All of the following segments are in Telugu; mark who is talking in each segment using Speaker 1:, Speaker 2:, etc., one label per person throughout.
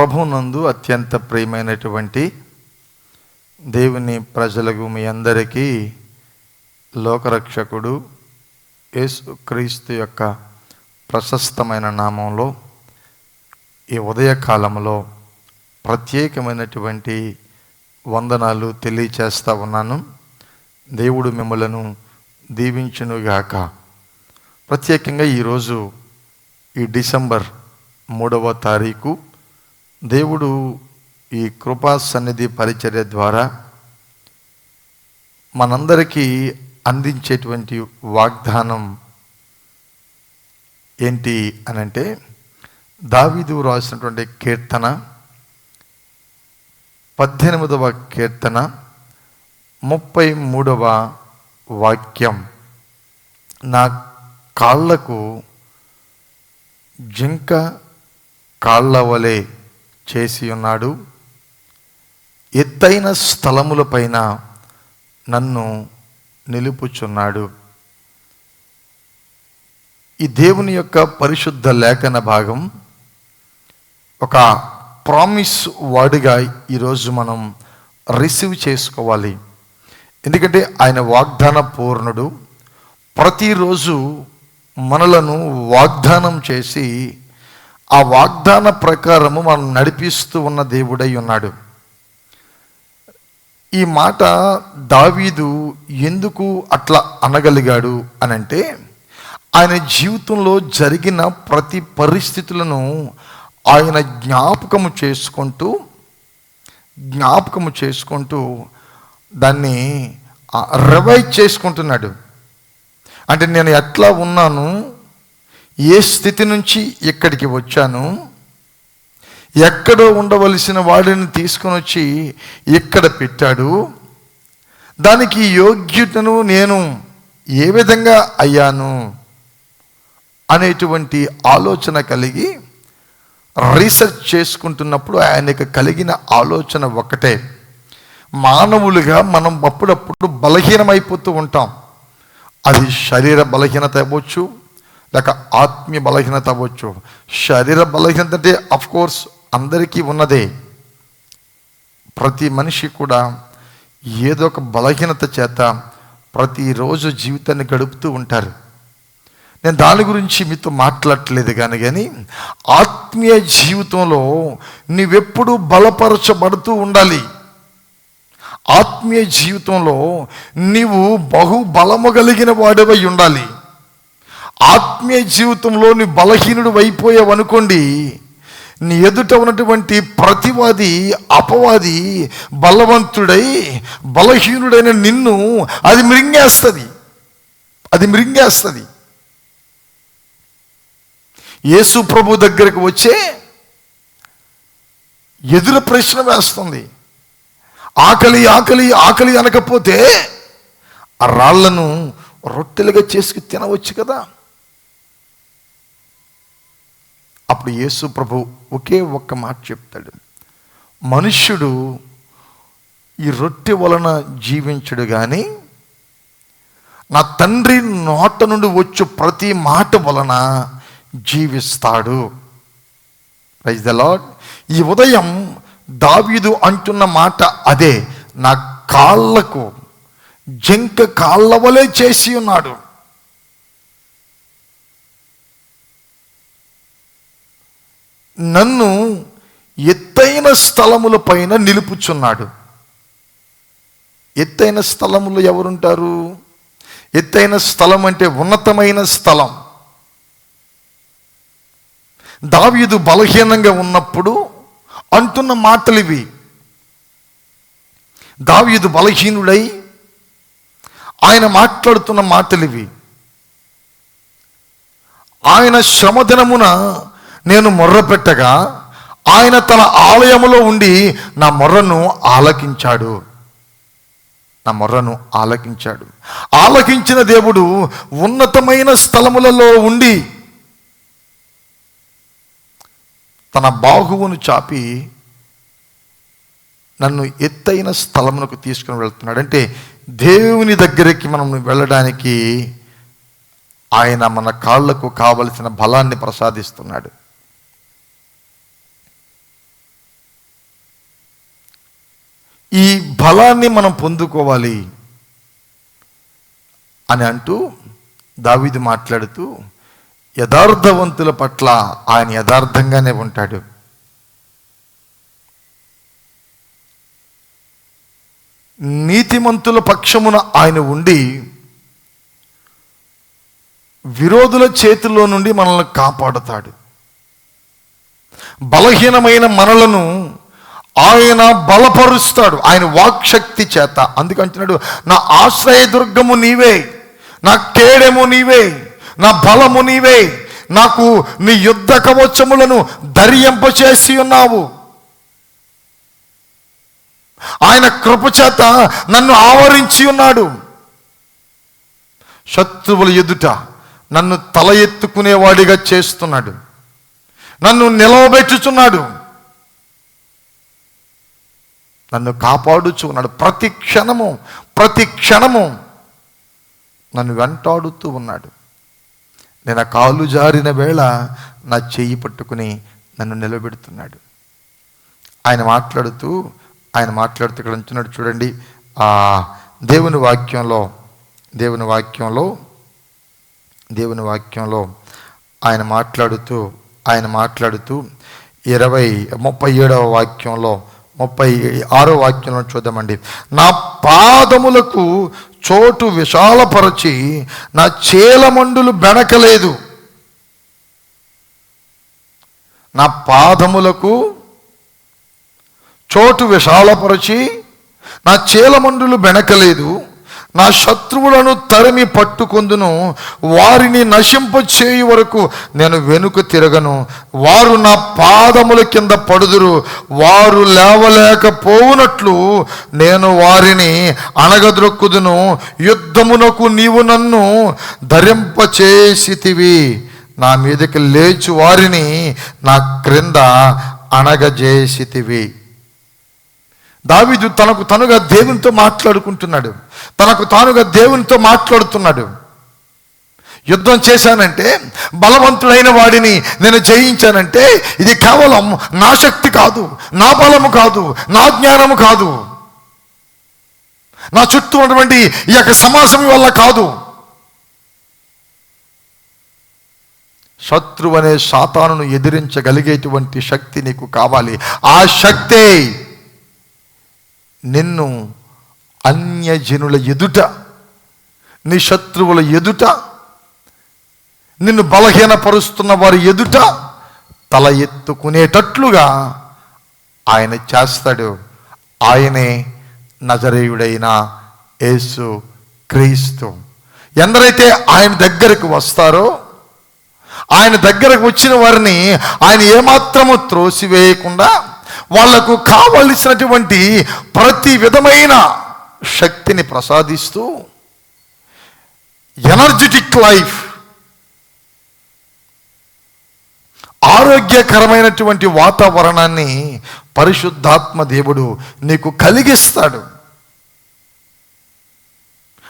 Speaker 1: ప్రభునందు అత్యంత ప్రియమైనటువంటి దేవుని ప్రజలకు మీ అందరికీ లోకరక్షకుడు యేసుక్రీస్తు యొక్క ప్రశస్తమైన నామంలో ఈ ఉదయకాలంలో ప్రత్యేకమైనటువంటి వందనాలు తెలియచేస్తా ఉన్నాను. దేవుడు మిమ్మలను దీవించునుగాక. ప్రత్యేకంగా ఈరోజు ఈ డిసెంబర్ మూడవ తారీఖు దేవుడు ఈ కృపా సన్నిధి పరిచర్య ద్వారా మనందరికీ అందించేటువంటి వాగ్దానం ఏంటి అనంటే దావీదు రాసినటువంటి కీర్తన పద్దెనిమిదవ కీర్తన ముప్పై మూడవ వాక్యం. నా కాళ్ళకు జింక కాళ్ళ వలె చేసి ఉన్నాడు. ఎత్తైన స్థలములపైన నన్ను నిలుపుచున్నాడు. ఈ దేవుని యొక్క పరిశుద్ధ లేఖన భాగం ఒక ప్రామిస్ వాడిగా ఈరోజు మనం రిసీవ్ చేసుకోవాలి. ఎందుకంటే ఆయన వాగ్దాన పూర్ణుడు ప్రతిరోజు మనలను వాగ్దానం చేసి ఆ వాగ్దాన ప్రకారము మనం నడిపిస్తూ ఉన్న దేవుడై ఉన్నాడు. ఈ మాట దావీదు ఎందుకు అట్లా అనగలిగాడు అనంటే ఆయన జీవితంలో జరిగిన ప్రతి పరిస్థితులను ఆయన జ్ఞాపకము చేసుకుంటూ జ్ఞాపకము చేసుకుంటూ దాన్ని రివైజ్ చేసుకుంటున్నాడు. అంటే నేను ఎట్లా ఉన్నాను ఏ స్థితి నుంచి ఇక్కడికి వచ్చాను? ఎక్కడో ఉండవలసిన వాడిని తీసుకొని వచ్చి ఇక్కడ పెట్టాడు? దానికి యోగ్యతను నేను ఏ విధంగా అయ్యాను? అనేటువంటి ఆలోచన కలిగి రీసెర్చ్ చేసుకుంటున్నప్పుడు ఆయనకు కలిగిన ఆలోచన ఒకటే. మానవులుగా మనం అప్పుడప్పుడు బలహీనమైపోతూ ఉంటాం. అది శరీర బలహీనత అవ్వచ్చు లేక ఆత్మీయ బలహీనత అవ్వచ్చు. శరీర బలహీనత అంటే కోర్స్ అందరికీ ఉన్నదే. ప్రతి మనిషి కూడా ఏదో ఒక బలహీనత చేత ప్రతిరోజు జీవితాన్ని గడుపుతూ ఉంటారు. నేను దాని గురించి మీతో మాట్లాడట్లేదు కానీ కానీ ఆత్మీయ జీవితంలో నీవెప్పుడు బలపరచబడుతూ ఉండాలి. ఆత్మీయ జీవితంలో నీవు బహు బలము కలిగిన వాడివై ఉండాలి. ఆత్మీయ జీవితంలో నీ బలహీనుడు అయిపోయావు అనుకోండి నీ ఎదుట ఉన్నటువంటి ప్రతివాది అపవాది బలవంతుడై బలహీనుడైన నిన్ను అది మృంగేస్తుంది అది మృంగేస్తుంది యేసు ప్రభు దగ్గరకు వచ్చే ఎదురు ప్రశ్న వేస్తుంది. ఆకలి ఆకలి ఆకలి అనకపోతే ఆ రాళ్ళను రొట్టెలుగా చేసుకు తినవచ్చు కదా? అప్పుడు యేసు ప్రభు ఒకే ఒక్క మాట చెప్తాడు. మనుష్యుడు ఈ రొట్టె వలన జీవించడు కానీ నా తండ్రి నోట నుండి వచ్చు ప్రతి మాట వలన జీవిస్తాడు. రైజ్ ద లాడ్ ఈ ఉదయం దావీదు అంటున్న మాట అదే నా కాళ్ళకు జంక కాళ్ళ వలె చేసి ఉన్నాడు. నన్ను ఎత్తైన స్థలముల పైన నిలుపుచున్నాడు. ఎత్తైన స్థలములు ఎవరుంటారు? ఎత్తైన స్థలం అంటే ఉన్నతమైన స్థలం. దావీదు బలహీనంగా ఉన్నప్పుడు అంటున్న మాటలు ఇవి దావీదు బలహీనుడై ఆయన మాట్లాడుతున్న మాటలు ఇవి ఆయన శ్రమదినమున నేను మొర్రపెట్టగా ఆయన తన ఆలయములో ఉండి నా మొర్రను ఆలకించాడు. నా మొర్రను ఆలకించాడు. ఆలకించిన దేవుడు ఉన్నతమైన స్థలములలో ఉండి తన బాహువును చాపి నన్ను ఎత్తైన స్థలమునకు తీసుకుని వెళ్తున్నాడు. అంటే దేవుని దగ్గరికి మనం వెళ్ళడానికి ఆయన మన కాళ్ళకు కావలసిన బలాన్ని ప్రసాదిస్తున్నాడు. ఈ బలాన్ని మనం పొందుకోవాలి అని అంటూ దావిది మాట్లాడుతూ యథార్థవంతుల పట్ల ఆయన యథార్థంగానే ఉంటాడు. నీతిమంతుల పక్షమున ఆయన ఉండి విరోధుల చేతుల్లో నుండి మనల్ని కాపాడుతాడు. బలహీనమైన మనలను ఆయన బలపరుస్తాడు. ఆయన వాక్శక్తి చేత. అందుకంటున్నాడు నా ఆశ్రయ దుర్గము నీవే నా కేడెము నీవే నా బలము నీవే నాకు నీ యుద్ధ కవచములను ధరింపచేసి ఉన్నావు. ఆయన కృపచేత నన్ను ఆవరించి ఉన్నాడు. శత్రువుల ఎదుట నన్ను తల ఎత్తుకునేవాడిగా చేస్తున్నాడు. నన్ను నిలవబెట్టుచున్నాడు. నన్ను కాపాడుచు ఉన్నాడు ప్రతి క్షణము ప్రతి క్షణము నన్ను వెంటాడుతూ ఉన్నాడు. నేను ఆ కాలు జారిన వేళ నా చెయ్యి పట్టుకుని నన్ను నిలబెడుతున్నాడు. ఆయన మాట్లాడుతూ ఆయన మాట్లాడుతూ ఇక్కడ ఉంచున్నాడు చూడండి ఆ దేవుని వాక్యంలో దేవుని వాక్యంలో దేవుని వాక్యంలో ఆయన మాట్లాడుతూ ఆయన మాట్లాడుతూ ఇరవై ముప్పై ఏడవ వాక్యంలో ముప్పై ఆరో వాక్యంలో చూద్దామండి. నా పాదములకు చోటు విశాలపరచి నా చేలమండులు బెనకలేదు. నా పాదములకు చోటు విశాలపరచి నా చీలమండులు బెణకలేదు నా శత్రువులను తరిమి పట్టుకొందును వారిని నశింప చేయు వరకు నేను వెనుక తిరగను. వారు నా పాదముల కింద పడుదురు. వారు లేవలేకపోవునట్లు నేను వారిని అణగద్రొక్కుదును యుద్ధమునకు నీవు నన్ను ధరింపచేసితివి. నా మీదకి లేచి వారిని నా క్రింద అణగజేసితివి. దావీదు తనకు తనుగా దేవునితో మాట్లాడుకుంటున్నాడు. తనకు తానుగా దేవునితో మాట్లాడుతున్నాడు. యుద్ధం చేశానంటే బలవంతుడైన వాడిని నేను జయించానంటే ఇది కేవలం నా శక్తి కాదు నా బలము కాదు నా జ్ఞానము కాదు. నా చుట్టూ ఉన్నటువంటి ఈ యొక్క సమాజం వల్ల కాదు. శత్రువు అనే సాతానును ఎదిరించగలిగేటువంటి శక్తి నీకు కావాలి. ఆ శక్తే నిన్ను అన్యజనుల ఎదుట నీ శత్రువుల ఎదుట నిన్ను బలహీనపరుస్తున్న వారి ఎదుట తల ఎత్తుకునేటట్లుగా ఆయన చేస్తాడు. ఆయనే నజరేయుడైన యేసు క్రీస్తు. ఎందరైతే ఆయన దగ్గరకు వస్తారో ఆయన దగ్గరకు వచ్చిన వారిని ఆయన ఏమాత్రము త్రోసివేయకుండా వాళ్ళకు కావలసినటువంటి ప్రతి విధమైన శక్తిని ప్రసాదిస్తూ ఎనర్జెటిక్ లైఫ్ ఆరోగ్యకరమైనటువంటి వాతావరణాన్ని పరిశుద్ధాత్మ దేవుడు నీకు కలిగిస్తాడు.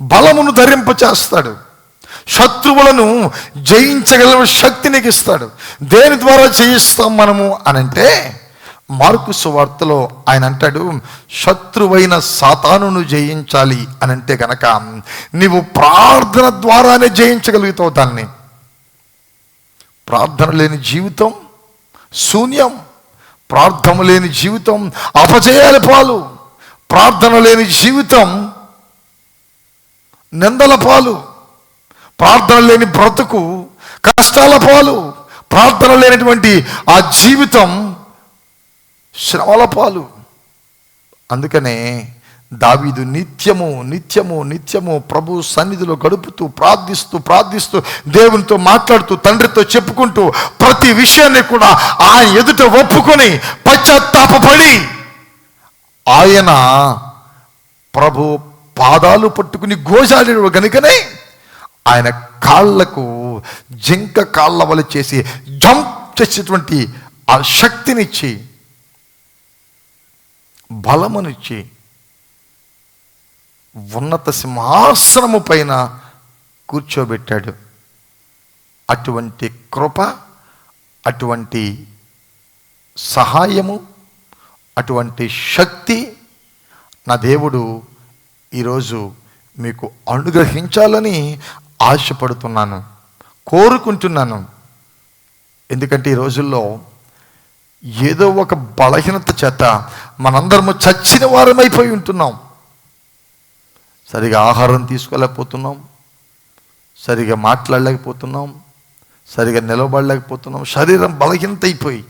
Speaker 1: బలమును ధరింపచేస్తాడు. శత్రువులను జయించగల శక్తి నీకు ఇస్తాడు దేని ద్వారా జయిస్తాం మనము అనంటే మార్కు సువార్తలో ఆయన అంటాడు శత్రువైన సాతానును జయించాలి అని అంటే గనక నీవు ప్రార్థన ద్వారానే జయించగలుగుతావు దాన్ని. ప్రార్థన లేని జీవితం శూన్యం. ప్రార్థన లేని జీవితం అపజయాల పాలు. ప్రార్థన లేని జీవితం నిందల పాలు. ప్రార్థన లేని బ్రతుకు కష్టాల పాలు. ప్రార్థన లేనటువంటి ఆ జీవితం శ్రమల పాలు అందుకనే దావీదు నిత్యము నిత్యము నిత్యము ప్రభు సన్నిధిలో గడుపుతూ ప్రార్థిస్తూ ప్రార్థిస్తూ దేవునితో మాట్లాడుతూ తండ్రితో చెప్పుకుంటూ ప్రతి విషయాన్ని కూడా ఆయన ఎదుట ఒప్పుకొని పశ్చాత్తాపడి ఆయన ప్రభు పాదాలు పట్టుకుని గోజాడాడు కనుకనే ఆయన కాళ్ళకు జింక కాళ్ళ వల్ల చేసి జంప్ చేసేటువంటి ఆ శక్తినిచ్చి బలమునిచ్చి ఉన్నత సింహాసనము పైన కూర్చోబెట్టాడు. అటువంటి కృప అటువంటి సహాయము అటువంటి శక్తి నా దేవుడు ఈరోజు మీకు అనుగ్రహించాలని ఆశపడుతున్నాను కోరుకుంటున్నాను. ఎందుకంటే ఈ రోజుల్లో ఏదో ఒక బలహీనత చేత మనందరము చచ్చిన వారమైపోయి ఉంటున్నాం. సరిగా ఆహారం తీసుకోలేకపోతున్నాం. సరిగా మాట్లాడలేకపోతున్నాం. సరిగా నిలబడలేకపోతున్నాం. శరీరం బలహీనత అయిపోయి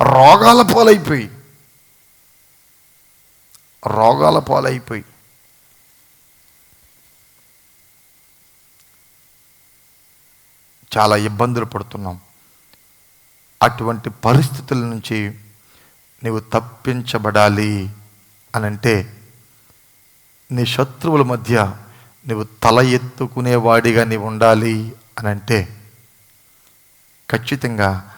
Speaker 1: రోగాల పాలైపోయి రోగాల పాలైపోయి. చాలా ఇబ్బందులు పడుతున్నాం. అటువంటి పరిస్థితుల నుంచి నీవు తప్పించబడాలి అనంటే నీ శత్రువుల మధ్య నువ్వు తల ఎత్తుకునేవాడిగా నీవు ఉండాలి అనంటే ఖచ్చితంగా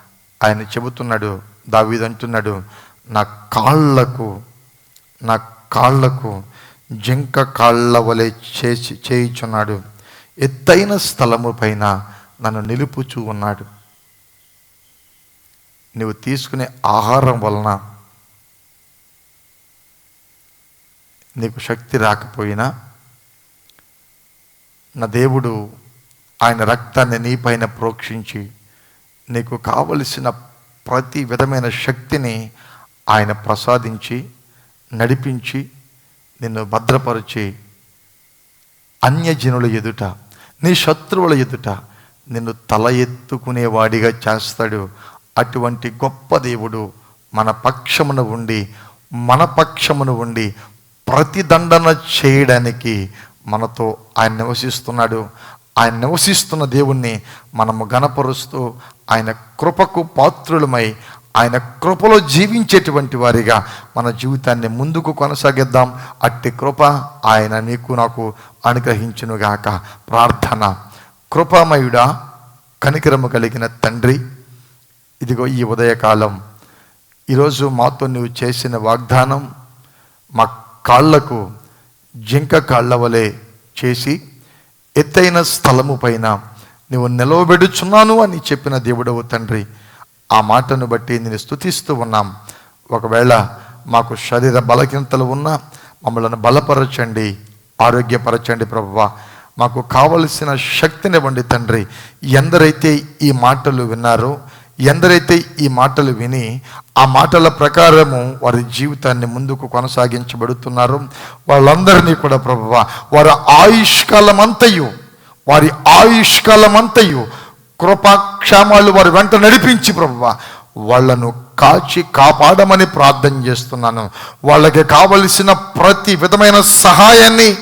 Speaker 1: ఆయన చెబుతున్నాడు దావీదు అంటున్నాడు నా కాళ్ళకు నా కాళ్ళకు జింక కాళ్ళ వలె చేసి చేయుచున్నాడు. ఎత్తైన స్థలము పైన నన్ను నిలుపుచూ ఉన్నాడు. నువ్వు తీసుకునే ఆహారం వలన నీకు శక్తి రాకపోయినా నా దేవుడు ఆయన రక్తాన్ని నీపైన ప్రోక్షించి నీకు కావలసిన ప్రతి విధమైన శక్తిని ఆయన ప్రసాదించి నడిపించి నిన్ను భద్రపరిచి అన్యజనుల ఎదుట నీ శత్రువుల ఎదుట నిన్ను తల ఎత్తుకునేవాడిగా చేస్తాడు. అటువంటి గొప్ప దేవుడు మన పక్షమున ఉండి మన పక్షమున ఉండి ప్రతిదండన చేయడానికి మనతో ఆయన నివసిస్తున్నాడు. ఆయన నివసిస్తున్న దేవుణ్ణి మనము గనపరుస్తూ ఆయన కృపకు పాత్రులమై ఆయన కృపలో జీవించేటువంటి వారిగా మన జీవితాన్ని ముందుకు కొనసాగిద్దాం. అట్టి కృప ఆయన నీకు నాకు అనుగ్రహించునుగాక. ప్రార్థన. కృపామయుడా కనికరము కలిగిన తండ్రి ఇదిగో ఈ ఉదయకాలం. ఈరోజు మాతో నువ్వు చేసిన వాగ్దానం మా కాళ్ళకు జింక కాళ్ళ వలె చేసి ఎత్తైన స్థలము పైన నువ్వు నిలవబెడుచున్నాను అని చెప్పిన దేవుడవు తండ్రి. ఆ మాటను బట్టి నేను స్తుతిస్తూ ఉన్నాం. ఒకవేళ మాకు శరీర బలహీనతలు ఉన్నా మమ్మల్ని బలపరచండి ఆరోగ్యపరచండి ప్రభువ. మాకు కావలసిన శక్తినివ్వండి తండ్రి. ఎందరైతే ఈ మాటలు విన్నారో ఎందరైతే ఈ మాటలు విని ఆ మాటల ప్రకారము వారి జీవితాన్ని ముందుకు కొనసాగించబడుతున్నారు వాళ్ళందరినీ కూడా ప్రభువ వారి ఆయుష్కాలమంతయు వారి ఆయుష్కాలమంతయు కృపాక్షేమాలు వారి వెంట నడిపించి ప్రభువ వాళ్ళను కాచి కాపాడమని ప్రార్థన చేస్తున్నాను. వాళ్ళకి కావలసిన ప్రతి విధమైన సహాయాన్ని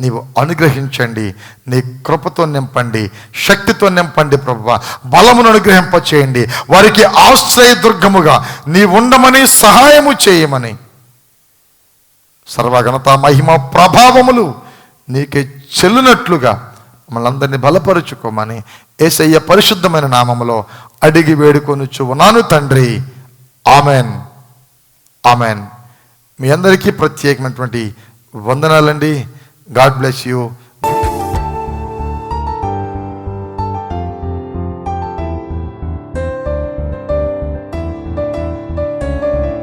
Speaker 1: నీవు అనుగ్రహించండి. నీ కృపతో నింపండి. శక్తితో నింపండి ప్రభు బలమును అనుగ్రహింప చేయండి వారికి ఆశ్రయ దుర్గముగా నీ ఉండమని సహాయము చేయమని. సర్వఘనత మహిమ ప్రభావములు నీకే చెల్లునట్లుగా మమ్మల్ని అందరినీ బలపరుచుకోమని ఏసయ్య పరిశుద్ధమైన నామములో అడిగి వేడుకొనుచు ఉన్నాను తండ్రి. ఆమెన్. ఆమెన్. మీ అందరికీ ప్రత్యేకమైనటువంటి వందనాలండి. God bless you.